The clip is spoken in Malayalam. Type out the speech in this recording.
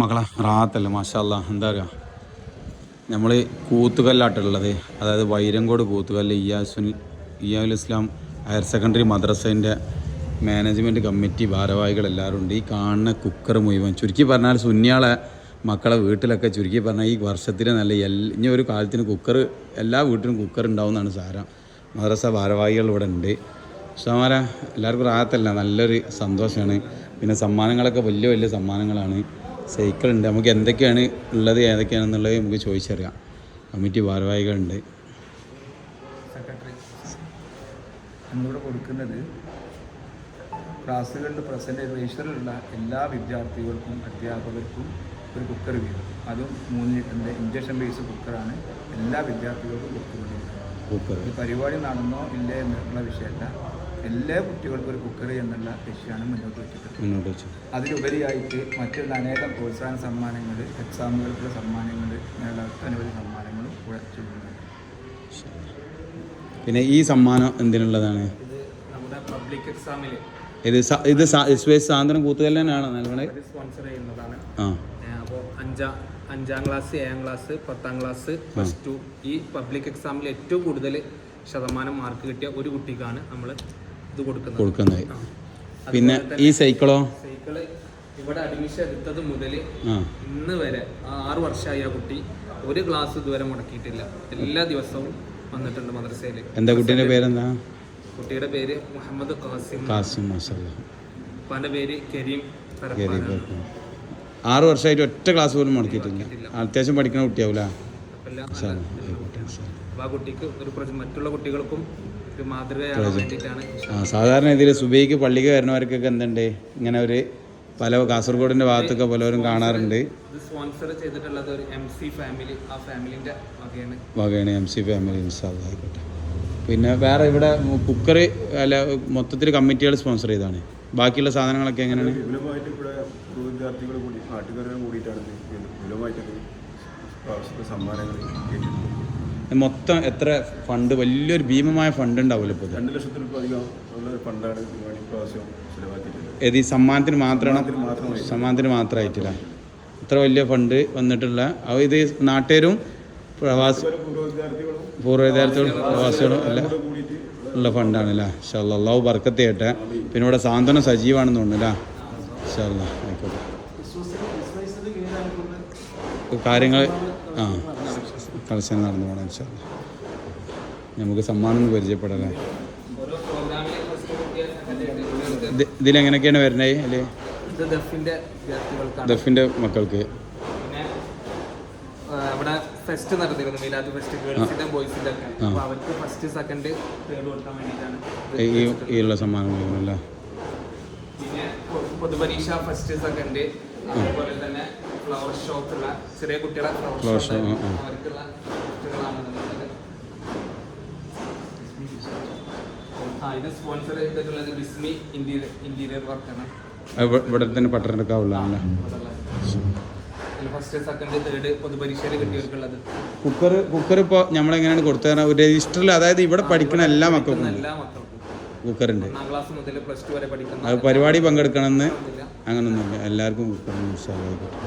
മക്കളെ റാത്തല്ല മാഷല്ല എന്താ പറയുക നമ്മൾ കൂത്തുകല്ലാട്ടുള്ളത് അതായത് വൈരങ്കോട് കൂത്തുകല്ല് ഇയാസുൽ ഇയാൽ ഇസ്ലാം ഹയർ സെക്കൻഡറി മദ്രസേന്റെ മാനേജ്മെന്റ് കമ്മിറ്റി ഭാരവാഹികൾ എല്ലാവരും ഉണ്ട്. ഈ കാണുന്ന കുക്കർ മുഴുവൻ ചുരുക്കി പറഞ്ഞാൽ സുന്യാളെ മക്കളെ വീട്ടിലൊക്കെ ചുരുക്കി പറഞ്ഞാൽ ഈ വർഷത്തിൽ നല്ല എൽ ഇനി ഒരു കാലത്തിന് കുക്കർ എല്ലാ വീട്ടിലും കുക്കർ ഉണ്ടാവുന്നതാണ് സാരം. മദ്രസ ഭാരവാഹികൾ ഇവിടെ ഉണ്ട്. ഉസ്താമാരെ എല്ലാവർക്കും റാത്തല്ല നല്ലൊരു സന്തോഷമാണ് പിന്നെ സമ്മാനങ്ങളൊക്കെ വലിയ വലിയ സമ്മാനങ്ങളാണ്. സൈക്കിൾ ഉണ്ട് നമുക്ക് എന്തൊക്കെയാണ് ഉള്ളത് ഏതൊക്കെയാണെന്നുള്ളത് നമുക്ക് ചോദിച്ചറിയാം. കമ്മിറ്റി ഭാരവാഹികളുണ്ട്. സെക്രട്ടറി നമ്മളിവിടെ കൊടുക്കുന്നത് ക്ലാസ്സുകളിൽ പ്രസന്റ് രജിസ്റ്ററിലുള്ള എല്ലാ വിദ്യാർത്ഥികൾക്കും അധ്യാപകർക്കും ഒരു കുക്കർ വീതം അതും മൂന്ന് ലിറ്ററിന്റെ ഇഞ്ചക്ഷൻ ബേസ് കുക്കറാണ് എല്ലാ വിദ്യാർത്ഥികൾക്കും കൊടുത്തുകൊണ്ടിരിക്കുന്നത്. കുക്കർ പരിപാടി നടന്നോ ഇല്ലേ എന്നുള്ള വിഷയമല്ല. എല്ലാ കുട്ടികൾക്കും ഒരു കുക്കറി എന്നുള്ള ലക്ഷ്യമാണ് മുന്നോട്ട് വെച്ചിട്ടുള്ളത്. മുന്നോട്ട് വെച്ചു അതിലുപരിയായിട്ട് മറ്റുള്ള അനേകം പ്രോത്സാഹന സമ്മാനങ്ങൾ എക്സാമുകൾക്കുള്ള സമ്മാനങ്ങൾ ഇങ്ങനെയുള്ള ഒട്ടനവധി സമ്മാനങ്ങളും കുഴച്ചിട്ടുണ്ട് പിന്നെ ഈ സമ്മാനം എന്തിനുള്ളതാണ്? ഇത് നമ്മുടെ പബ്ലിക് എക്സാമിൽ ഇത് ഇത് സ- എസ് വൈ സാന്ത്വനം നൽകണത്? സ്പോൺസർ ചെയ്യുന്നതാണ്. അപ്പോൾ അഞ്ചാം അഞ്ചാം ക്ലാസ് ഏഴാം ക്ലാസ് പത്താം ക്ലാസ് പ്ലസ് ടു ഈ പബ്ലിക് എക്സാമിൽ ഏറ്റവും കൂടുതൽ ശതമാനം മാർക്ക് കിട്ടിയ ഒരു കുട്ടിക്കാണ് നമ്മൾ ഇത് കൊടുക്കുന്നത്. പിന്നെ ഈ സൈക്കിളോ? സൈക്കിൾ ഇവിടെ അഡ്മിഷൻ എടുത്തത് മുതൽ ഇന്ന് വരെ ആറ് വർഷമായി ആ കുട്ടി ഒരു ക്ലാസ് ഇതുവരെ മുടക്കിയിട്ടില്ല. എല്ലാ ദിവസവും വന്നിട്ടുണ്ട് മദ്രസയിൽ എന്താ കുട്ടിയുടെ പേരെന്താ? കുട്ടിയുടെ പേര് മുഹമ്മദ് ഖാസിം. ഖാസിം ഉപ്പാന്റെ പേര് കരീം ആറ് വർഷമായിട്ട് ഒറ്റ ക്ലാസ് പോലും മുടക്കിയിട്ടില്ല. അത്യാവശ്യം പഠിക്കുന്ന കുട്ടിയാവൂല? ആ കുട്ടിക്ക് ഒരു മറ്റുള്ള കുട്ടികൾക്കും ഒരു മാതൃകയാകാൻ വേണ്ടിയിട്ടാണ് ആ സാധാരണ ഇതിൽ സുബൈക്ക് പള്ളിക്ക് വരുന്നവർക്കൊക്കെ എന്തുണ്ട്? ഇങ്ങനെ ഒരു പല കാസർഗോഡിന്റെ ഭാഗത്തൊക്കെ പലവരും കാണാറുണ്ട്. സ്പോൺസർ ചെയ്തിട്ടുള്ളത് ഒരു എം സി ഫാമിലി ആ ഫാമിലിന്റെ വകയാണ്. വകയാണ് എം സി ഫാമിലി ആയിക്കോട്ടെ. പിന്നെ വേറെ ഇവിടെ കുക്കർ അല്ല മൊത്തത്തിൽ കമ്മിറ്റികൾ സ്പോൺസർ ചെയ്താണ് ബാക്കിയുള്ള സാധനങ്ങളൊക്കെ എങ്ങനെയാണ്? വിപുലമായിട്ട് ഇവിടെ വിദ്യാർത്ഥികൾ കൂടി നാട്ടുകാരെ കൂടിയിട്ടാണ് ഇത് വിപുലമായിട്ട് പ്രാവശ്യത്തെ സമ്മാനങ്ങൾ മൊത്തം എത്ര ഫണ്ട്? വലിയൊരു ഭീമമായ ഫണ്ട് ഉണ്ടാവുമല്ലോ ഇപ്പോൾ രണ്ട് ലക്ഷത്തിൽ ഫണ്ടാണ് ഏത് ഈ സമ്മാനത്തിന് മാത്രമാണ്? സമ്മാനത്തിന് മാത്രമായിട്ടില്ല. ഇത്ര വലിയ ഫണ്ട് വന്നിട്ടുള്ള ഇത് നാട്ടുകാരും പ്രവാസി പൂർവ വിദ്യാർത്ഥികളും പ്രവാസികളും എല്ലാം ഉള്ള ഫണ്ടാണ് അല്ലേ? അള്ളാഹു ബർക്കത്ത് ചെയ്യട്ടെ. പിന്നെ ഇവിടെ സാന്ത്വനം സജീവാണെന്ന് തോന്നുന്നു അല്ലേ? ആയിക്കോട്ടെ കാര്യങ്ങൾ ആ കളക്ഷൻ നടന്നു പോകണം വെച്ചാൽ നമുക്ക് സമ്മാനം പരിചയപ്പെടല്ലേ? ഇതിലെങ്ങനെയൊക്കെയാണ് വരുന്നത് അല്ലേ? ദഫിന്റെ മക്കൾക്ക്. അവിടെ ഫെസ്റ്റ് നടത്തിയിരുന്നു മീലാദ് ഫെസ്റ്റ് ഗേൾസിന്റെ ബോയ്സിന്റെ ഒക്കെ. ആ. അപ്പോൾ അവർക്ക് ഫസ്റ്റ് സെക്കൻഡ് തേർഡ് കൊടുക്കാൻ വേണ്ടിയിട്ടാണ് ഈ ഉള്ള സമ്മാനം പിന്നെ പൊതുപരീക്ഷ ഫസ്റ്റ് സെക്കൻഡ് അതുപോലെ തന്നെ ഫ്ലവർ ഷോക്കുള്ള ചെറിയ കുട്ടികളെ ഫ്ലവർ ഷോ. അവർക്കുള്ള സ്പോൺസർ ചെയ്തിട്ടുള്ളത് ബിസ്മി ഇന്റീരിയർ വർക്കാണ് ഇവിടെ തന്നെ പട്ടണക്കാവുള്ളതാണല്ലേ ഫസ്റ്റ് സെക്കൻഡ് തേർഡ് പൊതുപരീക്ഷയിൽ കിട്ടിയവർക്കുള്ളത്. കുക്കർ കുക്കർ ഇപ്പോൾ നമ്മളെങ്ങനെയാണ് കൊടുത്തു തരാൻ രജിസ്റ്ററിൽ അതായത് ഇവിടെ പഠിക്കുന്ന എല്ലാ മക്കൾക്കും കുക്കറിന്റെ എല്ലാ മക്കൾക്കും. കുക്കറുണ്ട്. ഒന്നാം ക്ലാസ് മുതൽ പ്ലസ് ടു വരെ പഠിക്കുന്ന അത് പരിപാടി പങ്കെടുക്കണമെന്ന്. അങ്ങനൊന്നുമില്ല. എല്ലാവർക്കും ഉൾപ്പെടുന്ന ആയിക്കോട്ടെ